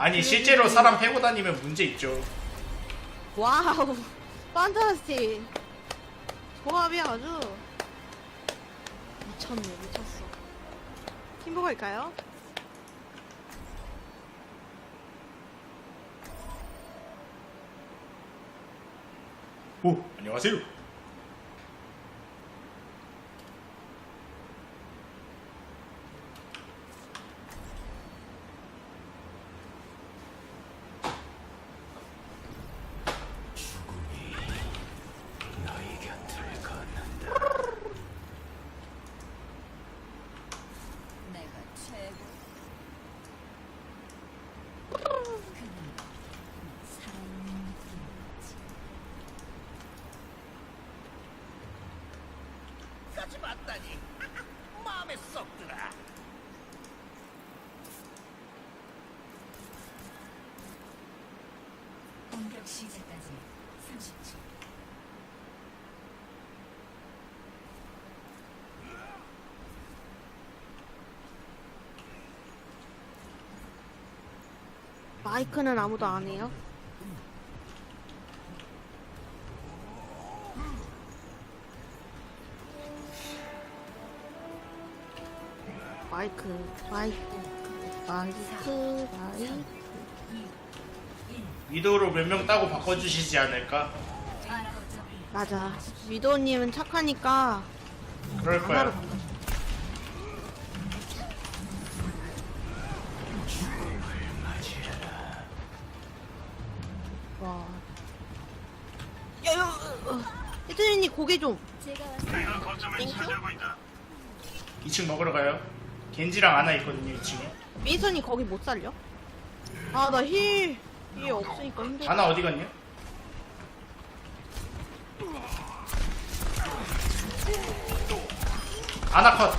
아니 실제로 사람 패고 다니면 문제 있죠. 와우, 판타스틱. 조합이 아주 미쳤네, 미쳤어. 팀버 갈까요? 오 안녕하세요. 내가 최고. 그는 살아있는 느낌이지. 까지 맞다니 들어 공격 시작까지 30초. 마이크는 아무도 안 해요? 마이크, 마이크, 마이크, 마이크. 위도우로 몇 명 따고 바꿔주시지 않을까? 맞아. 위도우님은 착하니까 그럴 하나로 거야. 바꿔. 와. 야, 야, 어. 혜진이님 고개 좀. 제가 땡큐. 2층 먹으러 가요. 겐지랑 아나 있거든요 2층에. 윈선이 거기 못 살려? 아, 나 힐, 힐 없으니까 힘들어. 아나 어디 갔냐? 아나 컷.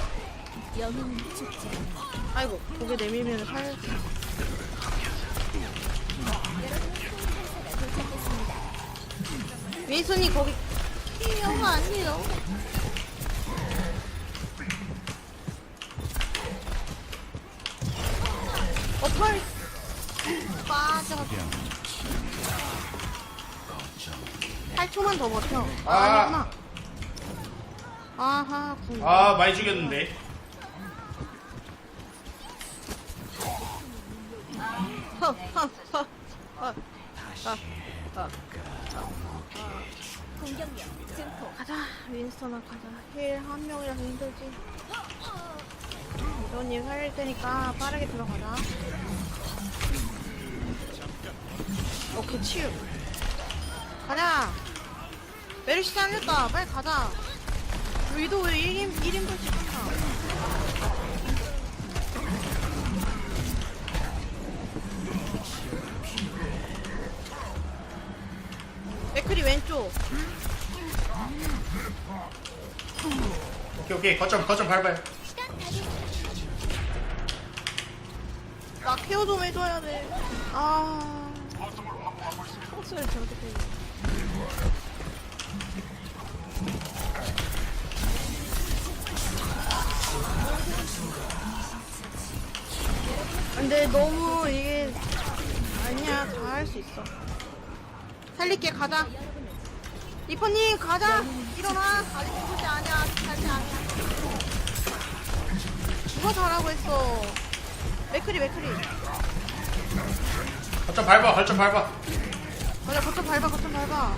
영웅은 죽지 않아. 아이고, 고개 내밀면 살. 윈선이 거기 힐러가 아니에요. 더 버텨. 아, 아. 아니구나. 아하, 궁. 아 많이 죽였는데. 허, 허, 허. 어, 어, 어. 공격력 증폭. 가자, 윈스턴아 가자. 힐 한 명이라서 힘들지. 이런님 살릴 테니까 빠르게 들어가자. 오케이, 치유. 가자. 메르시 잘렸다. 빨리 가자. 위도 왜 1인, 1인분씩 한다. 맥크리 왼쪽. 오케이 오케이 거점 거점 밟아요. 나 케어 좀 해줘야 돼. 아. 평소에 저렇게 때 근데 너무 이게 아니야 다 할 수 있어. 살릴게 가자. 리퍼님 가자. 일어나. 가지고 보지 아니야. 잘지 아니야. 누가 잘하고 했어. 맥크리 맥크리. 거점 밟아 거점 밟아. 맞아 거점 밟아 거점 밟아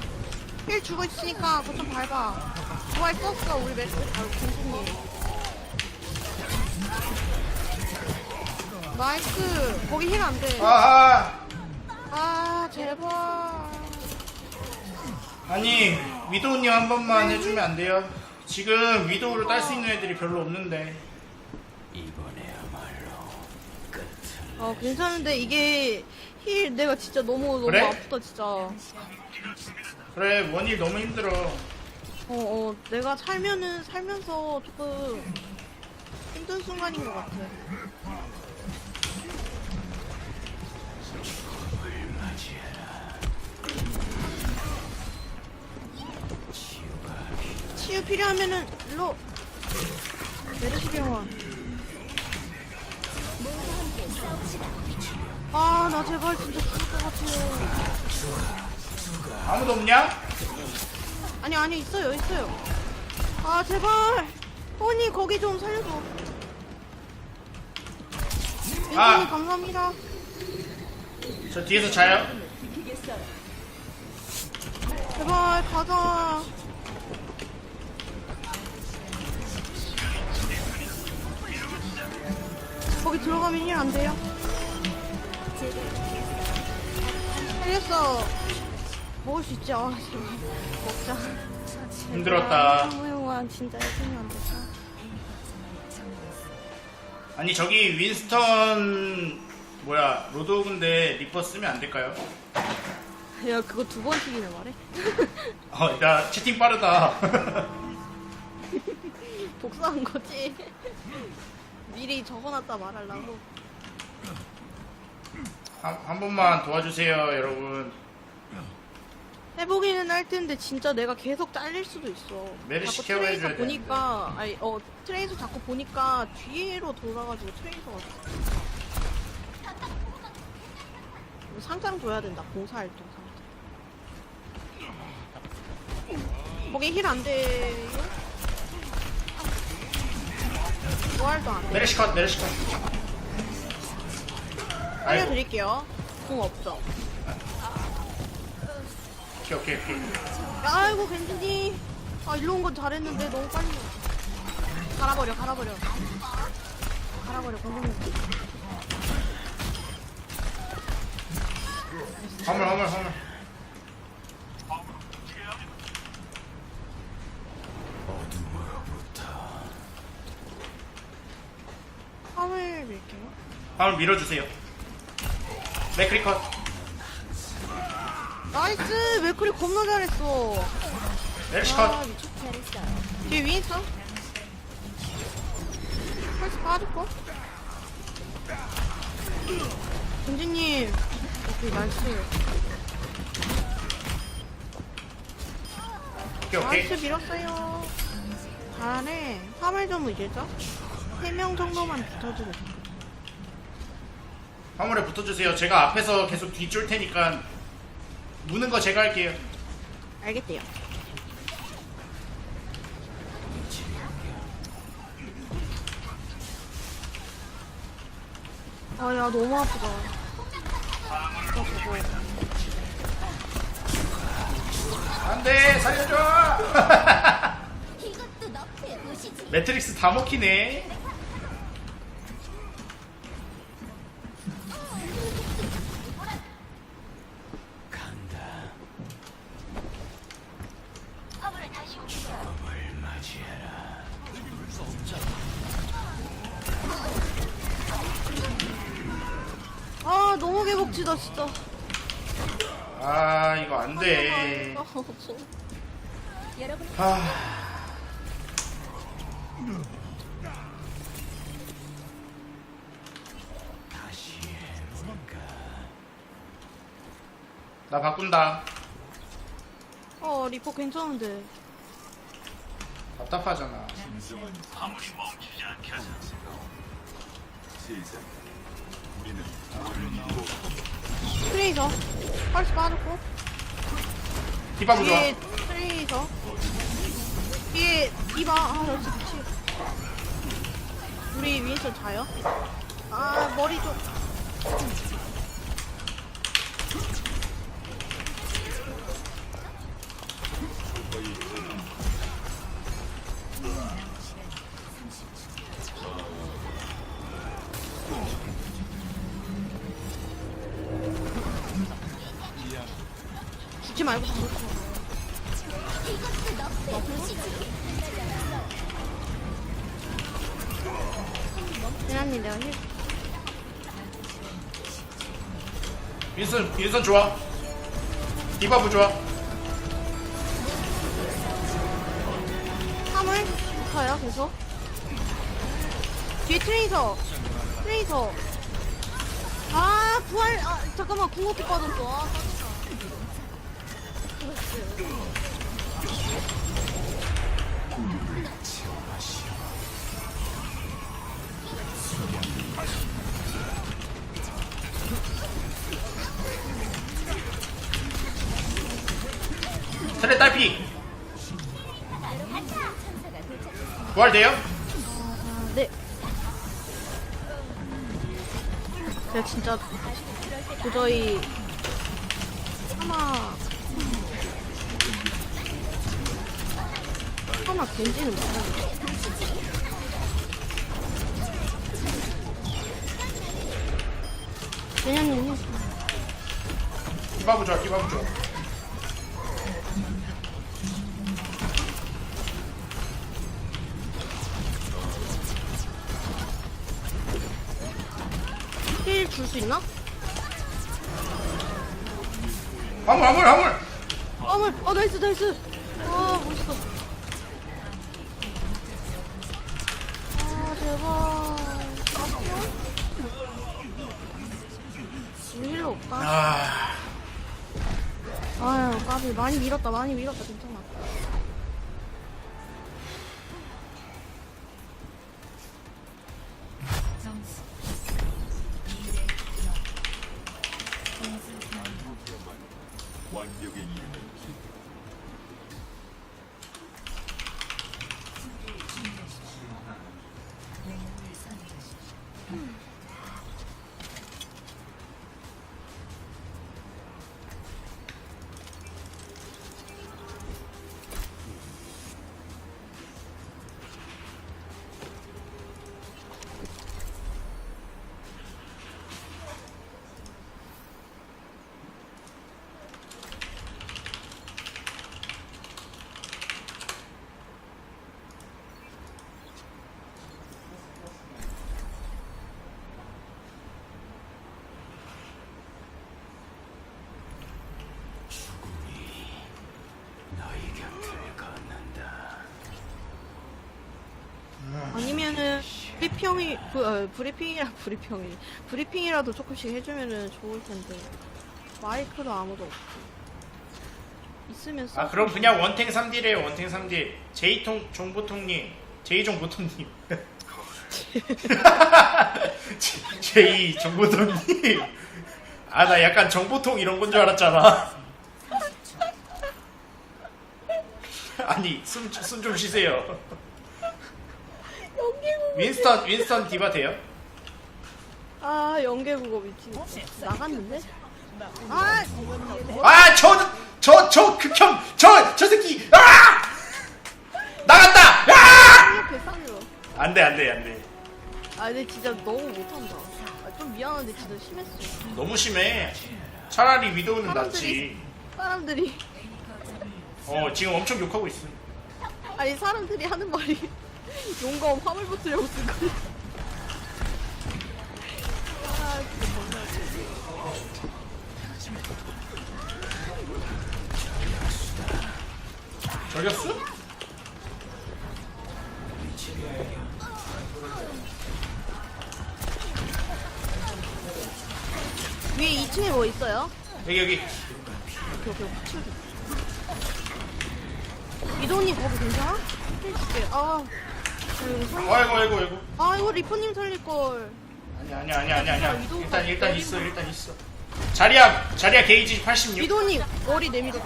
힐 주고 있으니까 거점 밟아 썼어 우리 맥스 바로 공수님 나이스 거기 힐 안 돼 아하. 아 제발 아니 위도우님 한 번만 해주면 안 돼요? 지금 위도우를 딸 수 있는 애들이 별로 없는데. 어 괜찮은데 이게 힐 내가 진짜 너무 너무 그래? 아프다 진짜 어어 그래 원일 너무 힘들어. 어, 내가 살면은 살면서 조금 힘든 순간인 것 같아 치유 필요하면은 일로 메르시 병원 모두 함께 싸웁시다. 아, 나 제발 진짜 죽을 것 같아요. 아무도 없냐? 아니, 아니, 있어요, 있어요. 아, 제발. 언니, 거기 좀 살려줘. 아. 아. 감사합니다. 저 뒤에서 자요. 제발, 가자. 거기 들어가면 일안 돼요? 살렸어. 먹을 수? 아, 제발. 먹자. 힘들었다. 형우형아 진짜 열심히 안 됐다. 아니 저기 윈스턴 뭐야 로드오그인데 리퍼 쓰면 안 될까요? 야 그거 두 번 튀기네 말해. 어, 야 채팅 빠르다. 복사한 거지. 미리 적어놨다 말하려고. 한, 한 번만 도와주세요, 여러분. 해보기는 할 텐데 진짜 내가 계속 잘릴 수도 있어. 메르시 자꾸 케어해줘야 트레이서 돼. 보니까 아니 어 트레이서 자꾸 보니까 뒤로 돌아가지고 트레이서가 이거 상장 줘야 된다. 봉사활동 상장. 거기 힐 안 돼요? 부활도 안 돼. 메르시 컷, 메르시 컷. 아이고, 알려드릴게요. 궁 없죠. 오케이, 오케이, 오케이. 아이고 벤진이 아 일로 온 건 잘했는데 너무 빨리 갈아버려 갈아버려 갈아버려 공룡 화물, 화물, 화물. 화물 밀게요. 화물 밀어주세요. 맥크리 컷. 나이스! 맥클이 겁나 잘했어. 메르시 아 컷. 미쳤. 뒤에 윈 있어? 펄스 빠질거 벤진님. 오케이 나이스. 오케이, 오케이. 나이스 밀었어요. 잘하네 화물 좀 이제죠 3명 정도만 붙어주고 화물에 붙어주세요. 제가 앞에서 계속 뒤 쫄 테니까 무는 거 제가 할게요. 알겠대요. 아, 야, 너무 아프다. 아, 저거. 안 돼, 살려줘! 이것도. 매트릭스 다 먹히네. 아, 너무 개복치다, 진짜. 아, 이거 안 돼. 아, 여러분 아. 나 바꾼다. 어, 리퍼 괜찮은데. 답답하잖아. 트레이서. 펄스 빠졌고. 디바. 뒤에 트레이서. 뒤에 이봐. 아, 나 진짜 미치겠다. 우리 윈스턴 자요? 아, 머리 좀. 죽지 말고 너프의 도시지. 대나님 내가 힐 윈선, 윈선 좋아. 디바 부좋아. 화물 붙어요 계속 뒤에 트레이서 트레이서 아 부활 아 잠깐만 궁극기 빠졌어 아 부활돼요? 아, 네. 제가 진짜 도저히 하나 하나 겐지는 못하는데. 개념님 디바부 좋아 디바부 좋아 수 있나? 화물 화물 화물! 어물! 어 나이스 나이스! 아 멋있어. 아 제발 우리 힐러 없다 아. 아유 까비. 많이 밀었다 많이 밀었다. 괜찮아 아니면 브리핑이 브, 어, 브리핑이라 브리핑이. 브리핑이라도 조금씩 해주면은 좋을 텐데. 마이크도 아무도 없고. 있으면 써. 아 그럼 그냥 원탱 3D래요 원탱 3D 제이통 종보통님. 제이종보통님. 제이 정보통님. 아 나 약간 정보통 이런 건 줄 알았잖아. 아니 숨 좀 쉬세요 연계국어 윈스턴 윈스턴 디바 돼요? 아 연계국어 미친. 나갔는데? 아 아 저 저 저 극혐 저저 새끼! 아! 나갔다! 아! 싸요 안돼 안돼 안돼. 아 근데 진짜 너무 못한다. 아, 좀 미안한데 진짜 심했어. 너무 심해. 차라리 위도우는 낫지. 사람들이. 어 지금 엄청 욕하고 있어. 아니 사람들이 하는 말이 용검 화물 붙으려고 쓴 거야 아 진짜 너무 저격수? 위에 2층에 뭐 있어요? 여기 여기 오케이 오케이 치워줘 이도님 거기 괜찮아? 해줄게 아 이거 살려 아이고 아이고 아이고. 아 이거 리포님 살릴걸. 아니야 아니야 아니야 아니야 아니야 일단 일단 있어 일단 있어. 자리야 자리야 게이지 86 미도님 머리 내밀어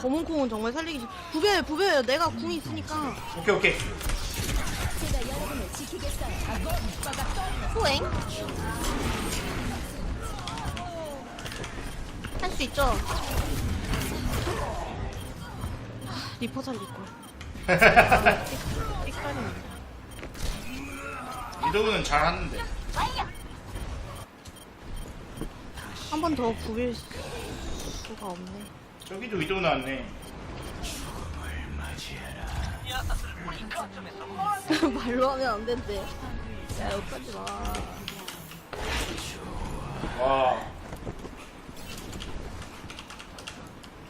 검은 콩은 정말 살리기 싫 부배 부배 내가 궁이 있으니까. 오케이 오케이. 제가 수 있죠? 하, 리퍼 살릴걸. 위도우는 잘하는데. 한번 더 부빌 수가 없네. 저기도 위도우 나왔네. 말로 하면 안 된대. 야 여기까지 마 와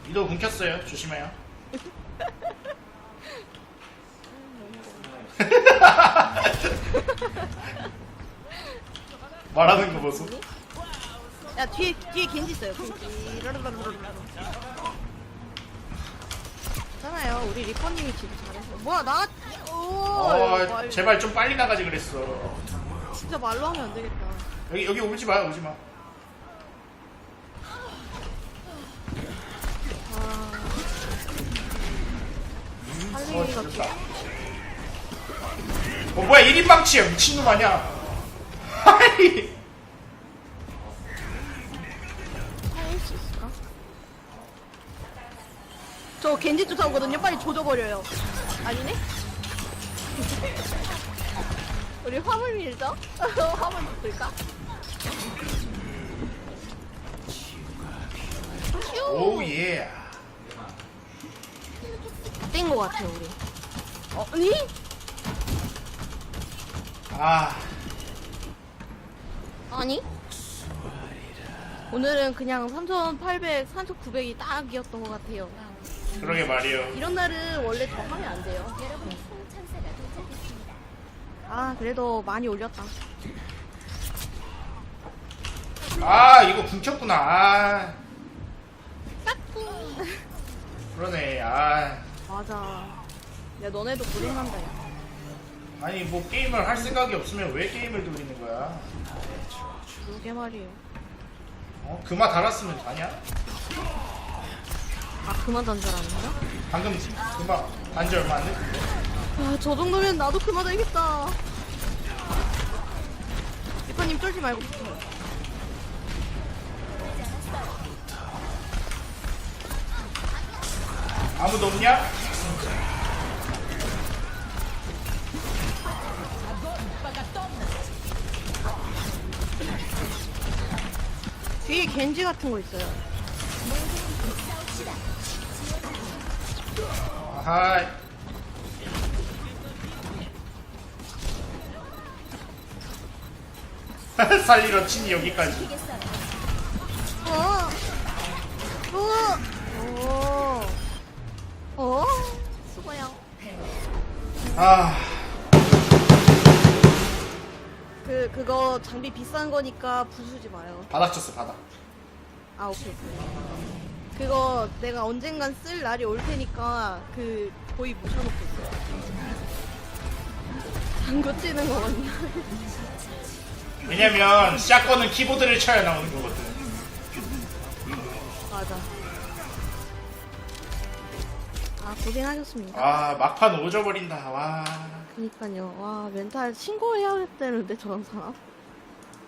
위도우 굶겼어요. 조심해요. 말하는 거 보소. 야 뒤에 뒤에 겐지 있어요. 겐지. 있잖아요. 우리 리퍼님이 지금 잘했어 뭐야 나 오, 어, 말- 제발 좀 빨리 나가지 그랬어. 진짜 말로 하면 안 되겠다. 여기 여기 오지 마 오지 마. 어, 죽였다. 어 뭐야 1인 방치야 미친놈 아니야. 아이. 살릴 수 있을까? 저 겐지 쫓아오거든요. 빨리 조져버려요. 아니네? 우리 화물 밀자. 화물 밀까? 오 예. 뗀거 같아요 우리. 어, 아니? 아 아니? 오늘은 그냥 3,800, 3,900이 딱이었던 것 같아요. 그러게 말이요. 이런 날은 원래 더 하면 안 돼요. 여러분, 소천사가 도착했습니다. 아, 그래도 많이 올렸다. 아 이거 굶혔구나. 아 까꿍. 그러네. 아 맞아. 야, 너네도 고생한다, 야. 아니 뭐 게임을 할 생각이 없으면 왜 게임을 돌리는 거야? 그러게 말이에요. 어 그마 달았으면 다냐? 아, 그만 던져라는가? 방금 그마 단지 얼마 안 돼? 아, 저 정도면 나도 그만 던야겠다. 리파님 쫄지 말고 붙어 아무도 없냐? 뒤에 겐지 같은 거 있어요. 아하 살리러 친이 여기까지. 어! 어! 어! 어! 수고요. 아 그, 그거 장비 비싼 거니까 부수지 마요. 바닥 쳤어 바닥 아, 오케이. 그거 내가 언젠간 쓸 날이 올 테니까 그 거의 묻혀놓고 있어요. 당구 치는 거 같냐? 왜냐면 샷건은 키보드를 쳐야 나오는 거거든 맞아. 아, 고생하셨습니다. 아 막판 오져버린다 와 그니까요. 와, 멘탈 신고해야 되는데, 저런 사람.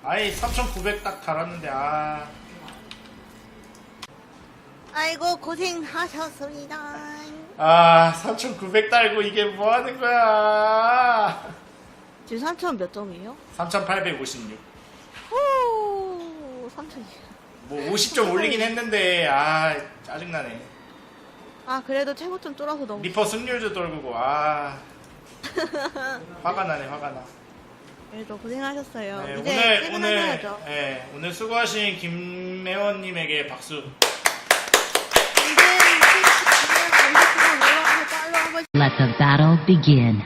아이 3900 딱 달았는데 아 아이고, 고생하셨습니다. 아, 3,900 달고 이게 뭐 하는 거야? 지금 3천 몇 점이에요? 3,856. 오, 3천이요. 뭐 50점 올리긴 했는데, 아, 짜증나네. 아, 그래도 최고점 뚫어서 너무. 리퍼 승률도 떨구고, 아. 화가 나네, 화가 나. 그래도 고생하셨어요. 네, 이제 오늘, 오늘, 퇴근하셔야죠. 네, 오늘 수고하신 김혜원님에게 박수. 언제 빨로 한번 Let the battle begin.